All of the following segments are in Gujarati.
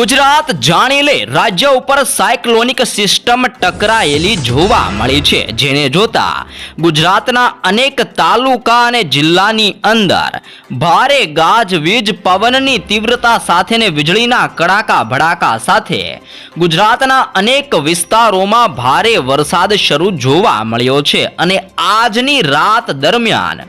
ગુજરાત જાણી લે, રાજ્ય ઉપર સાયક્લોનિક સિસ્ટમ ટકરાયેલી જોવા મળી છે. જેને જોતા ગુજરાતના અનેક તાલુકા અને જિલ્લાની અંદર ભારે ગાજવીજ પવનની તીવ્રતા સાથેને વીજળીના કડાકા ભડાકા સાથે ગુજરાતના અનેક વિસ્તારોમાં ભારે વરસાદ શરૂ જોવા મળ્યો છે. અને આજની રાત દરમિયાન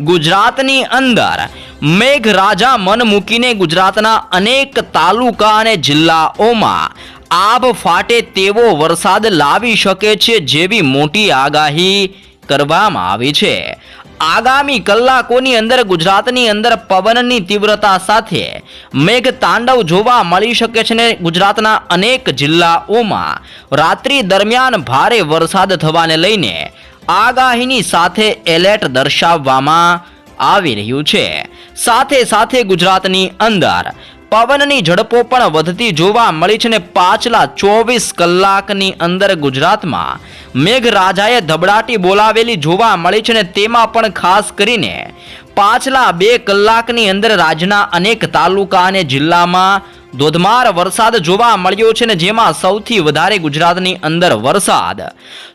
ગુજરાતની અંદર મેઘરાજા મન મૂકીને ગુજરાતના અનેક તાલુકા અને જિલ્લાઓમાં આભ ફાટે તેવો વરસાદ લાવી શકે છે જેવી મોટી આગાહી કરવામાં આવી છે. આગામી કલાકોની અંદર ગુજરાતની અંદર પવનની તીવ્રતા સાથે મેઘ તાંડવ જોવા મળી શકે છે ને ગુજરાતના અનેક જિલ્લાઓમાં. રાત્રિ દરમિયાન ભારે વરસાદ થવાને લઈને આગાહીની સાથે એલર્ટ દર્શાવવામાં આવી રહ્યું છે. સાથે સાથે ગુજરાતની અંદર પવનની ઝડપો પણ વધતી જોવા મળી છે ને પાછલા ચોવીસ કલાકની અંદર ગુજરાતમાં મેઘરાજાએ ધબડાટી બોલાવેલી જોવા મળી છે ને તેમાં પણ ખાસ કરીને પાછલા બે કલાકની અંદર રાજ્યના અનેક તાલુકા અને જિલ્લામાં ધોધમાર વરસાદ જોવા મળ્યો છે ને જેમાં સૌથી વધારે ગુજરાતની અંદર વરસાદ.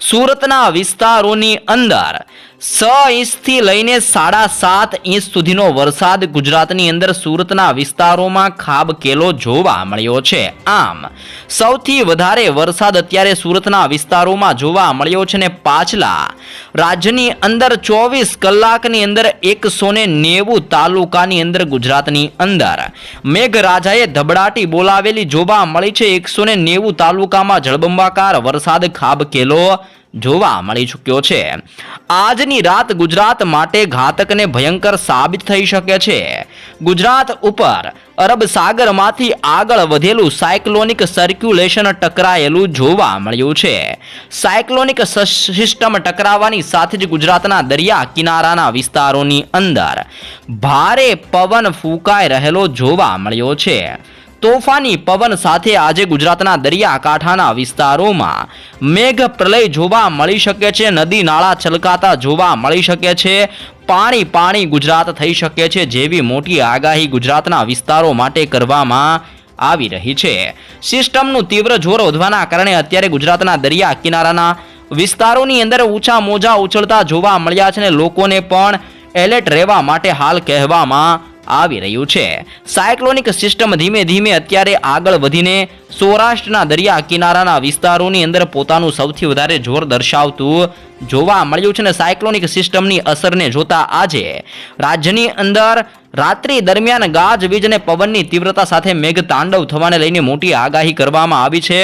સુરતના વિસ્તારોની અંદર સ ઇંચથી લઈને સાડા સાત ઇંચ સુધીનો વરસાદ ગુજરાતની અંદર સુરતના વિસ્તારોમાં ખાબકેલો જોવા મળ્યો છે. આમ, સૌથી વધારે વરસાદ અત્યારે સુરતના વિસ્તારોમાં જોવા મળ્યો છે ને પાછલા રાજ્યની અંદર ચોવીસ કલાકની અંદર એકસો ને નેવું તાલુકાની અંદર ગુજરાતની અંદર. મેઘરાજાએ ધબડાટી બોલાવેલી જોવા મળી છે. એકસો નેવું તાલુકામાં જળબંબાકાર વરસાદ ખાબકેલો જોવા મળી ચૂક્યો છે. આજની રાત ગુજરાત માટે ઘાતક અને ભયંકર સાબિત થઈ શકે છે. ગુજરાત ઉપર અરબ સાગરમાંથી આગળ વધેલું સાયક્લોનિક સર્ક્યુલેશન ટકરાયેલું જોવા મળ્યું છે. સાયક્લોનિક સિસ્ટમ ટકરાવાની સાથે જ ગુજરાતના દરિયા કિનારાના વિસ્તારોની અંદર ભારે પવન ફૂંકાઈ રહેલો જોવા મળ્યો છે. તોફાની પવન સાથે આજે ગુજરાતના દરિયાકાંઠાના વિસ્તારોમાં મેઘ પ્રલય જોવા મળી શકે છે, નદી નાળા છલકાતા જોવા મળી શકે છે, પાણી પાણી ગુજરાત થઈ શકે છે જેવી મોટી આગાહી ગુજરાતના વિસ્તારો માટે કરવામાં આવી રહી છે. સિસ્ટમનું તીવ્ર જોર વધવાના કારણે અત્યારે ગુજરાતના દરિયા કિનારાના વિસ્તારોની અંદર ઊંચા મોજા ઉછળતા જોવા મળ્યા છે ને લોકોને પણ એલર્ટ રહેવા માટે હાલ કહેવામાં આવી રહ્યું છે. સાયક્લોનિક સિસ્ટમ ધીમે ધીમે અત્યારે આગળ વધીને સૌરાષ્ટ્રના દરિયા કિનારાના વિસ્તારોની અંદર પોતાનું સૌથી વધારે જોર દર્શાવતું જોવા મળ્યું છે ને સાયક્લોનિક સિસ્ટમની અસરને જોતા આજે રાજ્યની અંદર રાત્રિ દરમિયાન ગાજવીજ અને પવનની તીવ્રતા સાથે મેઘ તાંડવ થવાને લઈને મોટી આગાહી કરવામાં આવી છે.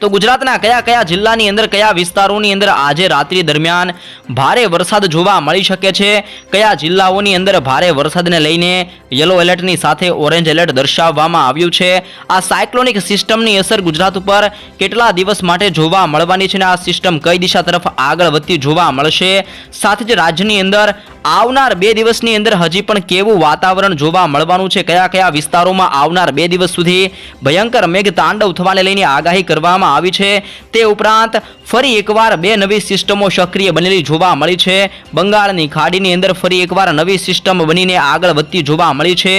તો ગુજરાતના કયા કયા જિલ્લાની અંદર, કયા વિસ્તારોની અંદર આજે રાત્રિ દરમિયાન ભારે વરસાદ જોવા મળી શકે છે? કયા જિલ્લાઓની અંદર ભારે વરસાદને લઈને યલો એલર્ટની સાથે ઓરેન્જ એલર્ટ દર્શાવવામાં આવ્યું છે? આ સાયક્લોનિક સિસ્ટમની અસર ગુજરાત ઉપર કેટલા દિવસ માટે જોવા મળવાની છે અને આ સિસ્ટમ કઈ દિશા તરફ આગળ વધતી જોવા મળશે? સાથે જ રાજ્યની અંદર આવનાર બે દિવસની અંદર હજી પણ કેવું વાતાવરણ જોવા મળવાનું છે? કયા કયા વિસ્તારોમાં આવનાર બે દિવસ સુધી ભયંકર મેઘ તાંડવ થવાને લઈને આગાહી કરવામાં આવી છે? તે ઉપરાંત ફરી એકવાર બે નવી સિસ્ટમો સક્રિય બનેલી જોવા મળી છે. બંગાળની ખાડીની અંદર ફરી એકવાર નવી સિસ્ટમ બનીને આગળ વધતી જોવા મળી છે.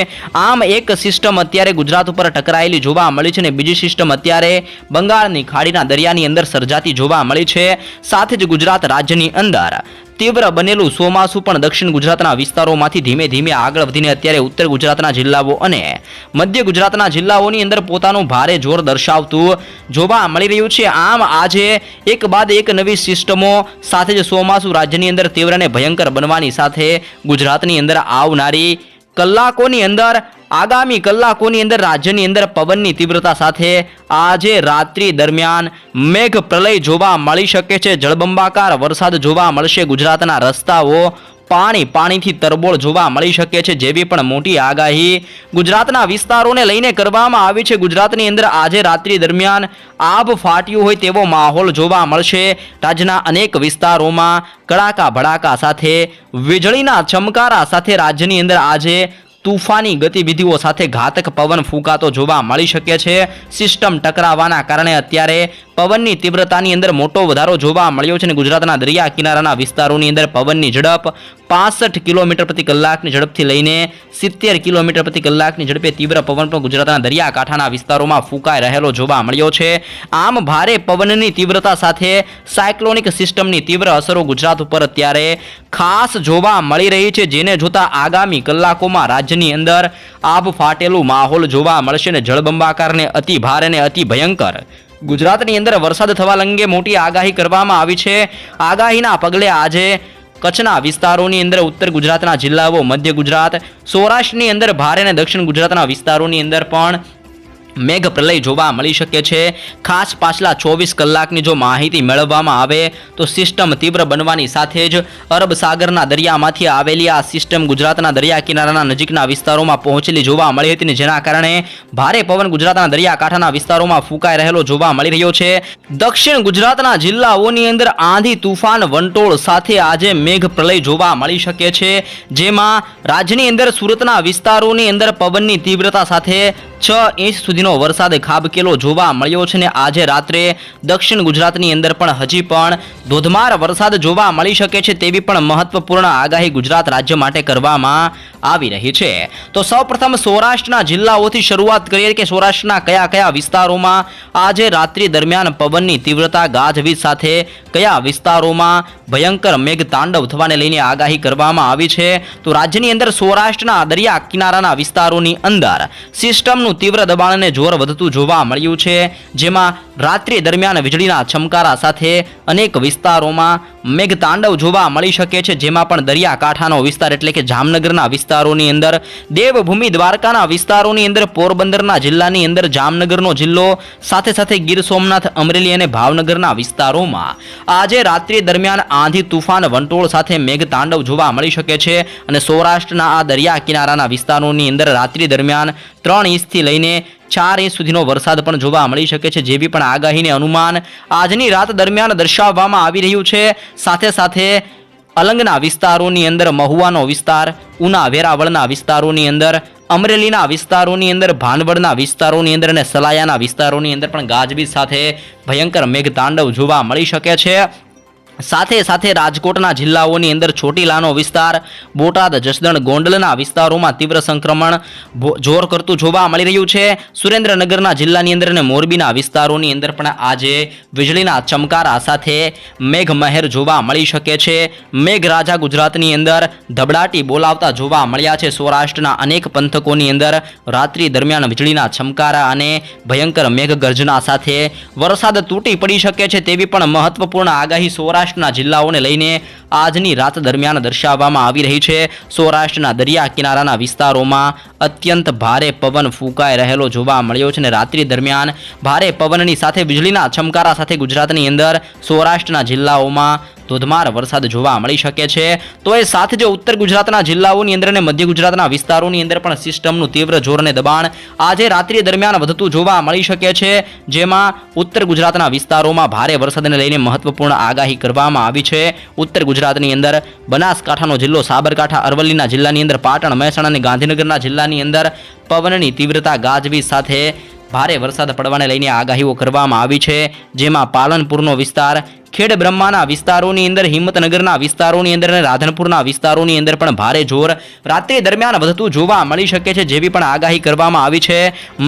આમ એક સિસ્ટમ અત્યારે ગુજરાત ઉપર ટકરાયેલી જોવા મળી છે અને બીજી સિસ્ટમ અત્યારે બંગાળની ખાડીના દરિયાની અંદર સર્જાતી જોવા મળી છે. સાથે જ ગુજરાત રાજ્યની અંદર તીવ્ર બનેલું ચોમાસું પણ દક્ષિણ ગુજરાતના વિસ્તારોમાંથી ધીમે ધીમે આગળ વધીને અત્યારે ઉત્તર ગુજરાતના જિલ્લાઓ અને મધ્ય ગુજરાતના જિલ્લાઓની અંદર પોતાનું ભારે જોર દર્શાવતું જોવા મળી રહ્યું છે. આમ આજે એક બાદ એક નવી સિસ્ટમો સાથે જ ચોમાસું રાજ્યની અંદર તીવ્ર અને ભયંકર બનવાની સાથે ગુજરાતની અંદર આવનારી કલાકોની અંદર આગામી કલાકોની અંદર રાજ્યની અંદર પવનની તીવ્રતા સાથે આજે રાત્રિ દરમિયાન મેઘ પ્રલય જોવા મળી શકે છે. જળબંબાકાર વરસાદ જોવા મળશે. ગુજરાતના રસ્તાઓ પાણી પાણીથી તરબોળ જોવા મળી શકે છે. જેવી પણ મોટી આગાહી ગુજરાતના વિસ્તારોને લઈને કરવામાં આવી છે. ગુજરાતની અંદર આજે રાત્રિ દરમિયાન આભ ફાટ્યું હોય તેવો માહોલ જોવા મળશે. રાજ્યના અનેક વિસ્તારોમાં કડાકા ભડાકા સાથે, વીજળીના ચમકારા સાથે રાજ્યની અંદર આજે તુફાની ગતિવિધિઓ સાથે ઘાતક પવન ફૂંકાતો જોવા મળી શકે છે. સિસ્ટમ ટકરાવાના કારણે અત્યારે પવનની તીવ્રતાની અંદર મોટો વધારો જોવા મળ્યો છે અને ગુજરાતના દરિયા કિનારાના વિસ્તારોની અંદર પવનની ઝડપ પાસઠ કિલોમીટર પ્રતિ કલાકની ઝડપથી લઈને સિત્તેર કિલોમીટર પ્રતિ કલાકની ઝડપે તીવ્ર પવન પણ ગુજરાતના દરિયાકાંઠાના વિસ્તારોમાં ફૂંકાઈ રહેલો જોવા મળ્યો છે. આમ ભારે પવનની તીવ્રતા સાથે સાયક્લોનિક સિસ્ટમની તીવ્ર અસરો ગુજરાત ઉપર અત્યારે ખાસ જોવા મળી રહી છે, જેને જોતા આગામી કલાકોમાં રાજ્યની અંદર આબ ફાટેલું માહોલ જોવા મળશે ને જળબંબાકારને અતિ ભારે અને અતિ ભયંકર. ગુજરાતની અંદર વરસાદ થવા અંગે મોટી આગાહી કરવામાં આવી છે. આગાહીના પગલે આજે કચ્છના વિસ્તારોની અંદર ઉત્તર ગુજરાતના જિલ્લાઓ, મધ્ય ગુજરાત, સૌરાષ્ટ્રની અંદર ભારે અને દક્ષિણ ગુજરાતના વિસ્તારોની અંદર પણ મેઘ પ્રલય જોવા મળી શકે છે. ખાસ પાછલા ચોવીસ કલાકની જો માહિતી મેળવવામાં આવે, તો સિસ્ટમ તીવ્ર બનવાની સાથે જ અરબ સાગરના દરિયામાંથી આવેલી આ સિસ્ટમ ગુજરાતના દરિયા કિનારાના નજીકના વિસ્તારોમાં પહોંચેલી જોવા મળી હતી જેના કારણે ભારે પવન ગુજરાતના દરિયાકાંઠાના વિસ્તારોમાં ફૂંકાઈ રહેલો જોવા મળી રહ્યો છે. દક્ષિણ ગુજરાતના જિલ્લાઓની અંદર આંધી તુફાન વંટોળ સાથે આજે મેઘ પ્રલય જોવા મળી શકે છે. જેમાં રાજ્યની અંદર સુરતના વિસ્તારોની અંદર પવનની તીવ્રતા સાથે છ ઇંચ સુધીનો વરસાદ ખાબકેલો જોવા મળ્યો છે ને આજે રાત્રે દક્ષિણ ગુજરાતની અંદર પણ હજી પણ ધોધમાર વરસાદ જોવા મળી શકે છે તેવી પણ મહત્વપૂર્ણ આગાહી ગુજરાત રાજ્ય માટે કરવામાં આવી રહી છે. તો સૌપ્રથમ સૌરાષ્ટ્રના જિલ્લાઓથી શરૂઆત કરીએ કે સૌરાષ્ટ્રના કયા કયા વિસ્તારોમાં આજે રાત્રિ દરમિયાન પવનની તીવ્રતા ગાજવીજ સાથે કયા વિસ્તારોમાં ભયંકર મેઘ તાંડવ થવાને લઈને આગાહી કરવામાં આવી છે? તો રાજ્યની અંદર સૌરાષ્ટ્રના દરિયા કિનારાના વિસ્તારોની અંદર સિસ્ટમનું તીવ્ર દબાણ અને જોર વધતું જોવા મળ્યું છે, જેમાં રાત્રિ દરમિયાન વીજળીના છમકારા સાથે અનેક વિસ્તારોમાં મેઘતાંડવ જોવા મળી શકે છે, જેમાં પણ દરિયાકાંઠાનો વિસ્તાર એટલે કે જામનગરના વિસ્તારોની અંદર, દેવભૂમિ દ્વારકાના વિસ્તારોની અંદર, પોરબંદરના જિલ્લાની અંદર, જામનગરનો જિલ્લો, સાથે સાથે ગીર સોમનાથ, અમરેલી અને ભાવનગરના વિસ્તારોમાં. આજે રાત્રિ દરમિયાન આંધી તુફાન વંટોળ સાથે મેઘતાંડવ જોવા મળી શકે છે અને સૌરાષ્ટ્રના આ દરિયા કિનારાના વિસ્તારોની અંદર રાત્રિ દરમિયાન ત્રણ ઇંચથી લઈને ચાર ઇંચ સુધીનો વરસાદ પણ જોવા મળી શકે છે જેવી પણ આગાહીને અનુમાન આજની રાત દરમિયાન દર્શાવવામાં આવી રહ્યું છે. સાથે સાથે અલંગના વિસ્તારોની અંદર મહુવાનો વિસ્તાર, ઉના વેરાવળના વિસ્તારોની અંદર, અમરેલીના વિસ્તારોની અંદર, ભાનવડના વિસ્તારોની અંદર અને સલાયાના વિસ્તારોની અંદર પણ ગાજવીજ સાથે ભયંકર મેઘતાંડવ જોવા મળી શકે છે. સાથે સાથે રાજકોટના જિલ્લાઓની અંદર ચોટીલાનો વિસ્તાર, બોટાદ, જસદણ, ગોંડલના વિસ્તારોમાં તીવ્ર સંક્રમણ જોર કરતું જોવા મળી રહ્યું છે. સુરેન્દ્રનગરના જિલ્લાની અંદર અને મોરબીના વિસ્તારોની અંદર પણ આજે વીજળીના ચમકારા સાથે મેઘમહેર જોવા મળી શકે છે. મેઘરાજા ગુજરાતની અંદર ધબડાટી બોલાવતા જોવા મળ્યા છે. સૌરાષ્ટ્રના અનેક પંથકોની અંદર રાત્રિ દરમિયાન વીજળીના ચમકારા અને ભયંકર મેઘગર્જના સાથે વરસાદ તૂટી પડી શકે છે તેવી પણ મહત્વપૂર્ણ આગાહી સૌરાષ્ટ્રના જિલ્લાઓને લઈને આજની રાત દરમિયાન દર્શાવવામાં આવી રહી છે. સૌરાષ્ટ્રના દરિયા કિનારાના વિસ્તારોમાં અત્યંત ભારે પવન ફૂંકાઈ રહેલો જોવા મળ્યો છે અને રાત્રિ દરમિયાન ભારે પવનની સાથે વીજળીના છમકારા સાથે ગુજરાતની અંદર સૌરાષ્ટ્રના જિલ્લાઓમાં ધોધમાર વરસાદ જોવા મળી શકે છે. તો એ સાથે જે ઉત્તર ગુજરાતના જિલ્લાઓની અંદર અને મધ્ય ગુજરાતના વિસ્તારોની અંદર પણ સિસ્ટમનું તીવ્ર જોર અને દબાણ આજે રાત્રિ દરમિયાન વધતું જોવા મળી શકે છે. જેમાં ઉત્તર ગુજરાતના વિસ્તારોમાં ભારે વરસાદને લઈને મહત્વપૂર્ણ આગાહી કરવામાં આવી છે. ઉત્તર ગુજરાતની અંદર બનાસકાંઠાનો જિલ્લો, સાબરકાંઠા, અરવલ્લીના જિલ્લાની અંદર પાટણ, મહેસાણા અને ગાંધીનગરના જિલ્લાની અંદર પવનની તીવ્રતા ગાજવીજ સાથે ભારે વરસાદ પડવાને લઈને આગાહીઓ કરવામાં આવી છે. જેમાં પાલનપુરનો વિસ્તાર ખેડ બ્રહ્માના વિસ્તારોની અંદર, હિંમતનગરના વિસ્તારોની અંદર અને રાધનપુરના વિસ્તારોની અંદર પણ ભારે જોર રાત્રિ દરમિયાન વધતું જોવા મળી શકે છે, જેવી પણ આગાહી કરવામાં આવી છે.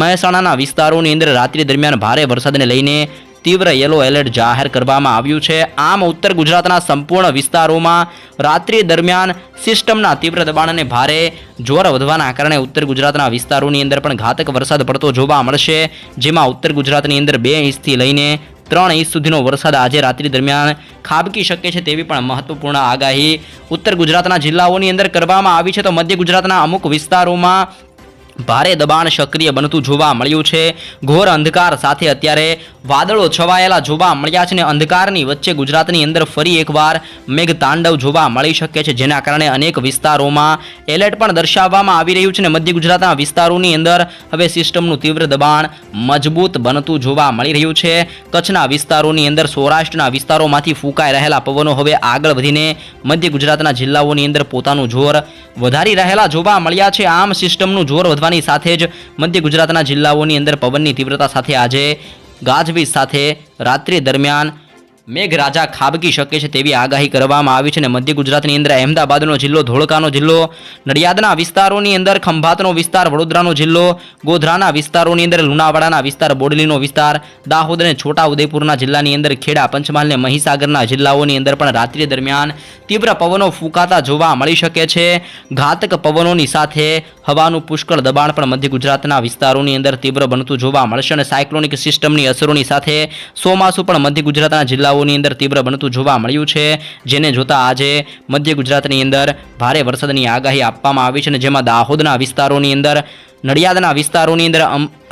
મહેસાણાના વિસ્તારોની અંદર રાત્રિ દરમિયાન ભારે વરસાદને લઈને તીવ્ર યલો એલર્ટ જાહેર કરવામાં આવ્યું છે. આમ, ઉત્તર ગુજરાતના સંપૂર્ણ વિસ્તારોમાં રાત્રિ દરમિયાન સિસ્ટમના તીવ્ર દબાણ અને ભારે જોર વધવાના કારણે ઉત્તર ગુજરાતના વિસ્તારોની અંદર પણ ઘાતક વરસાદ પડતો જોવા મળશે, જેમાં ઉત્તર ગુજરાતની અંદર બે ઇંચથી લઈને ત્રણ ઇંચ સુધીનો વરસાદ આજે રાત્રિ દરમિયાન ખાબકી શકે છે તેવી પણ મહત્વપૂર્ણ આગાહી ઉત્તર ગુજરાતના જિલ્લાઓની અંદર કરવામાં આવી છે. તો મધ્ય ગુજરાતના અમુક વિસ્તારોમાં ભારે દબાણ સક્રિય બનતું જોવા મળ્યું છે. ઘોર અંધકાર સાથે અત્યારે વાદળો છવાયેલા જોવા મળ્યા છે અને અંધકારની વચ્ચે ગુજરાતની અંદર ફરી એકવાર મેઘતાંડવ જોવા મળી શકે છે, જેના કારણે અનેક વિસ્તારોમાં એલર્ટ પણ દર્શાવવામાં આવી રહ્યું છે અને મધ્ય ગુજરાતના વિસ્તારોની અંદર હવે સિસ્ટમનું તીવ્ર દબાણ મજબૂત બનતું જોવા મળી રહ્યું છે. કચ્છના વિસ્તારોની અંદર સૌરાષ્ટ્રના વિસ્તારોમાંથી ફૂંકાઈ રહેલા પવનો હવે આગળ વધીને મધ્ય ગુજરાતના જિલ્લાઓની અંદર પોતાનું જોર વધારી રહેલા જોવા મળ્યા છે. આમ સિસ્ટમનું જોર વધવાની સાથે જ મધ્ય ગુજરાતના જિલ્લાઓની અંદર પવનની તીવ્રતા સાથે આજે ગાજવીજ સાથે રાત્રિ દરમિયાન મેઘરાજા ખાબકી શકે છે તેવી આગાહી કરવામાં આવી છે અને મધ્ય ગુજરાતની અંદર અહેમદાબાદનો જિલ્લો, ધોળકાનો જિલ્લો, નડિયાદના વિસ્તારોની અંદર ખંભાતનો વિસ્તાર, વડોદરાનો જિલ્લો, ગોધરાના વિસ્તારોની અંદર, લુણાવાડાના વિસ્તાર, બોડલીનો વિસ્તાર, દાહોદ અને છોટા ઉદેપુરના જિલ્લાની અંદર ખેડા, પંચમહાલ અને મહીસાગરના જિલ્લાઓની અંદર પણ રાત્રિ દરમિયાન તીવ્ર પવનો ફૂંકાતા જોવા મળી શકે છે. ઘાતક પવનોની સાથે હવાનું પુષ્કળ દબાણ પણ મધ્ય ગુજરાતના વિસ્તારોની અંદર તીવ્ર બનતું જોવા મળશે અને સાયક્લોનિક સિસ્ટમની અસરોની સાથે ચોમાસું પણ મધ્ય ગુજરાતના જિલ્લાઓની અંદર તીવ્ર બનતું જોવા મળ્યું છે, જેને જોતા આજે મધ્ય ગુજરાતની અંદર ભારે વરસાદની આગાહી આપવામાં આવી છે અને જેમાં દાહોદના વિસ્તારોની અંદર, નડિયાદના વિસ્તારોની અંદર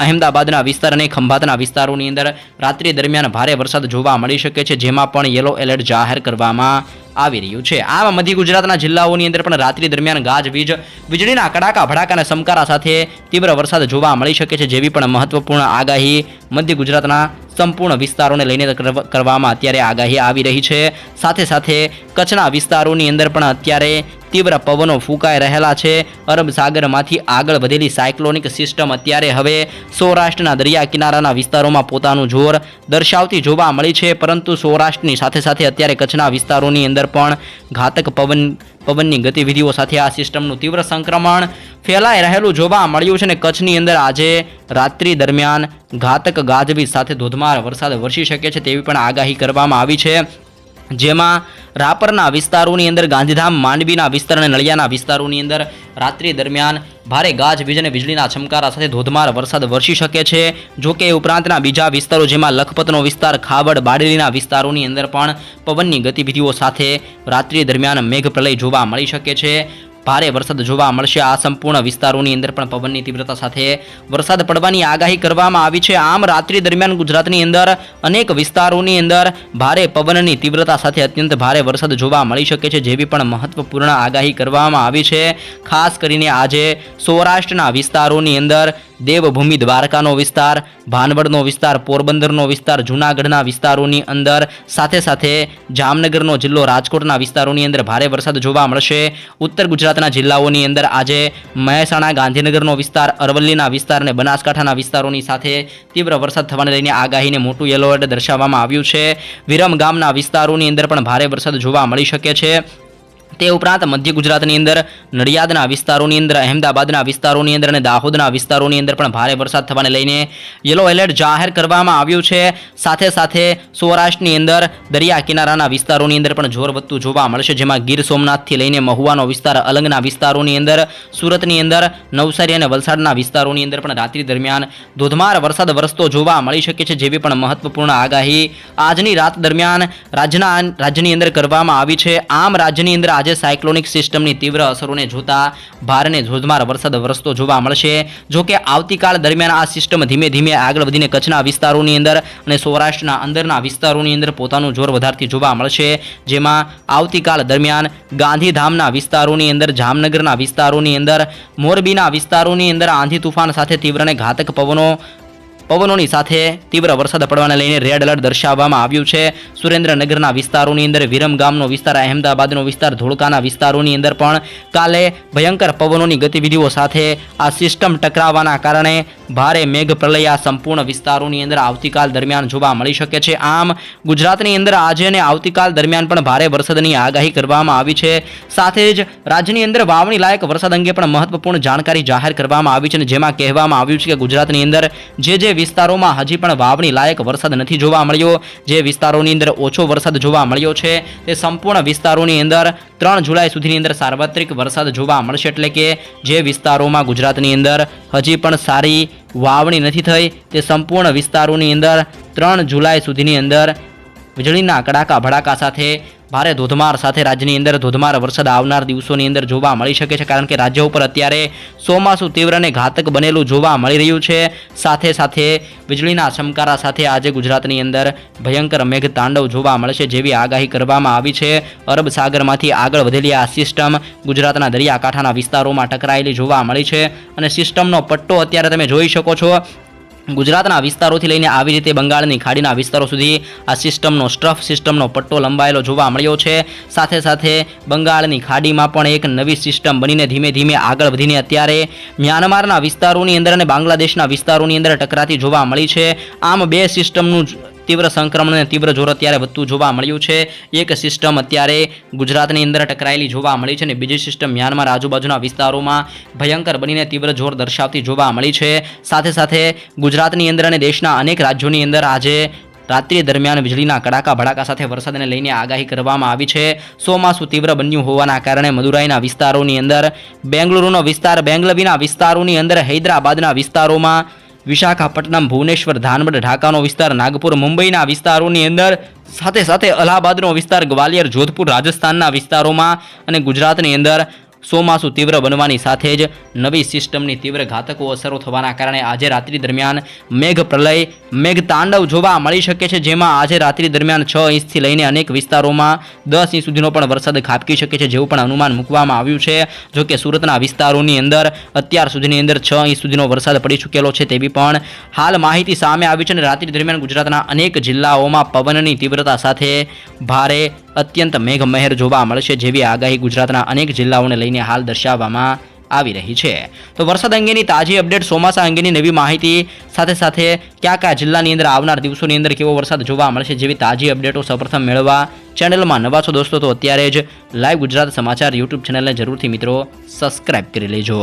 અહેમદાબાદના વિસ્તાર અને ખંભાતના વિસ્તારોની અંદર રાત્રિ દરમિયાન ભારે વરસાદ જોવા મળી શકે છે, જેમાં પણ યલો એલર્ટ જાહેર કરવામાં આવી રહ્યું છે. આમ મધ્ય ગુજરાતના જિલ્લાઓની અંદર પણ રાત્રિ દરમિયાન ગાજવીજ વીજળીના કડાકા ભડાકા અને સમકારા સાથે તીવ્ર વરસાદ જોવા મળી શકે છે જેવી પણ મહત્વપૂર્ણ આગાહી મધ્ય ગુજરાતના સંપૂર્ણ વિસ્તારોને લઈને કરવ- કરવામાં અત્યારે આગાહી આવી રહી છે. સાથે સાથે કચ્છના વિસ્તારોની અંદર પણ અત્યારે તીવ્ર પવનો ફૂંકાઈ રહેલા છે. અરબ સાગરમાંથી આગળ વધેલી સાયક્લોનિક સિસ્ટમ અત્યારે હવે સૌરાષ્ટ્રના દરિયા કિનારાના વિસ્તારોમાં પોતાનું જોર દર્શાવતી જોવા મળી છે. પરંતુ સૌરાષ્ટ્રની સાથે સાથે અત્યારે કચ્છના વિસ્તારોની અંદર પણ ઘાતક પવન, પવનની ગતિવિધિઓ સાથે આ સિસ્ટમનું તીવ્ર સંક્રમણ ફેલાઈ રહેલું જોવા મળ્યું છે અને કચ્છની અંદર આજે રાત્રિ દરમિયાન ઘાતક ગાજવીજ સાથે ધોધમાર વરસાદ વરસી શકે છે તેવી પણ આગાહી કરવામાં આવી છે. જેમાં રાપરના વિસ્તારોની અંદર ગાંધીધામ, માંડવીના વિસ્તાર અને નળિયાના વિસ્તારોની અંદર રાત્રિ દરમિયાન ભારે ગાજવીજ અને વીજળીના ચમકારા સાથે ધોધમાર વરસાદ વરસી શકે છે. જો કે ઉપરાંતના બીજા વિસ્તારો જેમાં લખપતનો વિસ્તાર, ખાવડ, બાડેલીના વિસ્તારોની અંદર પણ પવનની ગતિવિધિઓ સાથે રાત્રિ દરમિયાન મેઘપ્રલય જોવા મળી શકે છે. ભારે વરસાદ જોવા મળશે. આ સંપૂર્ણ વિસ્તારોની અંદર પણ પવનની તીવ્રતા સાથે વરસાદ પડવાની આગાહી કરવામાં આવી છે. આમ રાત્રિ દરમિયાન ગુજરાતની અંદર અનેક વિસ્તારોની અંદર ભારે પવનની તીવ્રતા સાથે અત્યંત ભારે વરસાદ જોવા મળી શકે છે, જેવી પણ મહત્વપૂર્ણ આગાહી કરવામાં આવી છે. ખાસ કરીને આજે સૌરાષ્ટ્રના વિસ્તારોની અંદર દેવભૂમિ દ્વારકાનો વિસ્તાર, ભાનવડનો વિસ્તાર, પોરબંદરનો વિસ્તાર, જૂનાગઢના વિસ્તારોની અંદર. સાથે સાથે જામનગરનો જિલ્લો રાજકોટના વિસ્તારોની અંદર ભારે વરસાદ જોવા મળશે. ઉત્તર ગુજરાતના જિલ્લાઓની અંદર આજે મહેસાણા, ગાંધીનગરનો વિસ્તાર, અરવલ્લીના વિસ્તાર અને બનાસકાંઠાના વિસ્તારોની સાથે તીવ્ર વરસાદ થવાને લઈને આગાહીને મોટું યલો એલર્ટ દર્શાવવામાં આવ્યું છે. વિરમ ગામના વિસ્તારોની અંદર પણ ભારે વરસાદ જોવા મળી શકે છે. તે ઉપરાંત મધ્ય ગુજરાતની અંદર નડિયાદના વિસ્તારોની અંદર, અહેમદાબાદના વિસ્તારોની અંદર અને દાહોદના વિસ્તારોની અંદર પણ ભારે વરસાદ થવાને લઈને યલો એલર્ટ જાહેર કરવામાં આવ્યું છે. સાથે સાથે સૌરાષ્ટ્રની અંદર દરિયા કિનારાના વિસ્તારોની અંદર પણ જોર વધતું જોવા મળશે, જેમાં ગીર સોમનાથથી લઈને મહુવાનો વિસ્તાર, અલંગના વિસ્તારોની અંદર, સુરતની અંદર, નવસારી અને વલસાડના વિસ્તારોની અંદર પણ રાત્રિ દરમિયાન ધોધમાર વરસાદ વરસતો જોવા મળી શકે છે, જેવી પણ મહત્વપૂર્ણ આગાહી આજની રાત દરમિયાન રાજ્યના રાજ્યની અંદર કરવામાં આવી છે. આમ રાજ્યની અંદર આજે સાયક્લોનિક સિસ્ટમની તીવ્ર અસરોને જોતા ભારે ધોધમાર વરસાદ વરસતો જોવા મળશે. જો કે આવતીકાલ દરમિયાન આ સિસ્ટમ ધીમે ધીમે આગળ વધીને કચ્છના વિસ્તારોની અંદર અને સૌરાષ્ટ્રના અંદરના વિસ્તારોની અંદર પોતાનું જોર વધારતી જોવા મળશે. જેમાં આવતીકાલ દરમિયાન ગાંધીધામના વિસ્તારોની અંદર, જામનગરના વિસ્તારોની અંદર, મોરબીના વિસ્તારોની અંદર આંધી તુફાન સાથે તીવ્ર અને ઘાતક પવનો પવનોની સાથે તીવ્ર વરસાદ પડવાને લઈને રેડ એલર્ટ દર્શાવવામાં આવ્યું છે. સુરેન્દ્રનગરના વિસ્તારોની અંદર વિરમ ગામનો વિસ્તાર, અહેમદાબાદનો વિસ્તાર, ધોળકાના વિસ્તારોની અંદર પણ કાલે ભયંકર પવનોની ગતિવિધિઓ સાથે આ સિસ્ટમ ટકરાવવાના કારણે ભારે મેઘ પ્રલય આ સંપૂર્ણ વિસ્તારોની અંદર આવતીકાલ દરમિયાન જોવા મળી શકે છે. આમ, ગુજરાતની અંદર આજે અને આવતીકાલ દરમિયાન પણ ભારે વરસાદની આગાહી કરવામાં આવી છે. સાથે જ રાજ્યની અંદર વાવણી લાયક વરસાદ અંગે પણ મહત્વપૂર્ણ જાણકારી જાહેર કરવામાં આવી છે અને જેમાં કહેવામાં આવ્યું છે કે ગુજરાતની અંદર જે જે વિસ્તારોમાં હજી પણ વાવણી લાયક વરસાદ નથી જોવા મળ્યો. જે વિસ્તારોની અંદર ઓછો વરસાદ જોવા મળ્યો છે, તે સંપૂર્ણ વિસ્તારોની અંદર ત્રણ જુલાઈ સુધીની અંદર સાર્વત્રિક વરસાદ જોવા મળશે. એટલે કે જે વિસ્તારોમાં ગુજરાતની અંદર હજી પણ સારી વાવણી નથી થઈ, તે સંપૂર્ણ વિસ્તારોની અંદર ત્રણ જુલાઈ સુધીની અંદર વીજળીના કડાકા ભડાકા સાથે ભારે ધોધમાર સાથે રાજ્યની અંદર ધોધમાર વરસાદ આવનાર દિવસોની અંદર જોવા મળી શકે છે, કારણ કે રાજ્ય ઉપર અત્યારે ચોમાસું તીવ્ર અને ઘાતક બનેલું જોવા મળી રહ્યું છે. સાથે સાથે વીજળીના ચમકારા સાથે આજે ગુજરાતની અંદર ભયંકર મેઘ તાંડવ જોવા મળશે જેવી આગાહી કરવામાં આવી છે. અરબ સાગરમાંથી આગળ વધેલી આ સિસ્ટમ ગુજરાતના દરિયાકાંઠાના વિસ્તારોમાં ટકરાયેલી જોવા મળી છે અને સિસ્ટમનો પટ્ટો અત્યારે તમે જોઈ શકો છો. ગુજરાતના વિસ્તારોથી લઈને આવી રીતે બંગાળની ખાડીના વિસ્તારો સુધી આ સિસ્ટમનો સ્ટ્રફ સિસ્ટમનો પટ્ટો લંબાયેલો જોવા મળ્યો છે. સાથે સાથે બંગાળની ખાડીમાં પણ એક નવી સિસ્ટમ બનીને ધીમે ધીમે આગળ વધીને અત્યારે મ્યાનમારના વિસ્તારોની અંદર અને બાંગ્લાદેશના વિસ્તારોની અંદર ટકરાતી જોવા મળી છે. આમ બે સિસ્ટમનું તીવ્ર સંક્રમણ અને તીવ્ર જોર અત્યારે વધતું જોવા મળ્યું છે. એક સિસ્ટમ અત્યારે ગુજરાતની અંદર ટકરાયેલી જોવા મળી છે અને બીજી સિસ્ટમ મ્યાનમાર આજુબાજુના વિસ્તારોમાં ભયંકર બનીને તીવ્ર જોર દર્શાવતી જોવા મળી છે. સાથે સાથે ગુજરાતની અંદર અને દેશના અનેક રાજ્યોની અંદર આજે રાત્રિ દરમિયાન વીજળીના કડાકા ભડાકા સાથે વરસાદને લઈને આગાહી કરવામાં આવી છે. ચોમાસું તીવ્ર બન્યું હોવાના કારણે મદુરાઈના વિસ્તારોની અંદર, બેંગલુરુનો વિસ્તાર, બેંગલવીના વિસ્તારોની અંદર, હૈદરાબાદના વિસ્તારોમાં વિશાખાપટ્ટનમ, ભુવનેશ્વર ધાનબડ ઢાકાનો વિસ્તાર, નાગપુર, મુંબઈના વિસ્તારોની અંદર સાથે સાથે અલ્હાબાદનો વિસ્તાર, ગ્વાલિયર, જોધપુર, રાજસ્થાનના વિસ્તારોમાં અને ગુજરાતની અંદર ચોમાસું તીવ્ર બનવાની સાથે જ નવી સિસ્ટમની તીવ્ર ઘાતકો અસરો થવાના કારણે આજે રાત્રિ દરમિયાન મેઘ પ્રલય, મેઘ તાંડવ જોવા મળી શકે છે, જેમાં આજે રાત્રિ દરમિયાન છ ઇંચથી લઈને અનેક વિસ્તારોમાં દસ ઇંચ સુધીનો પણ વરસાદ ખાબકી શકે છે, જેવું પણ અનુમાન મૂકવામાં આવ્યું છે. જો કે સુરતના વિસ્તારોની અંદર અત્યાર સુધીની અંદર છ ઇંચ સુધીનો વરસાદ પડી ચૂકેલો છે, તેવી પણ હાલ માહિતી સામે આવી છે અને રાત્રિ દરમિયાન ગુજરાતના અનેક જિલ્લાઓમાં પવનની તીવ્રતા સાથે ભારે અત્યંત મેઘમહેર જોવા મળશે જેવી આગાહી ગુજરાતના અનેક જિલ્લાઓને લઈને હાલ દર્શાવવામાં આવી રહી છે. તો વરસાદ અંગેની તાજી અપડેટ ચોમાસા અંગેની નવી માહિતી સાથે સાથે કયા કયા જિલ્લાની અંદર આવનાર દિવસોની અંદર કેવો વરસાદ જોવા મળશે જેવી તાજી અપડેટો સૌપ્રથમ મેળવવા ચેનલમાં નવા છો દોસ્તો, તો અત્યારે જ લાઈવ ગુજરાત સમાચાર યુટ્યુબ ચેનલને જરૂરથી મિત્રો સબસ્ક્રાઇબ કરી લેજો.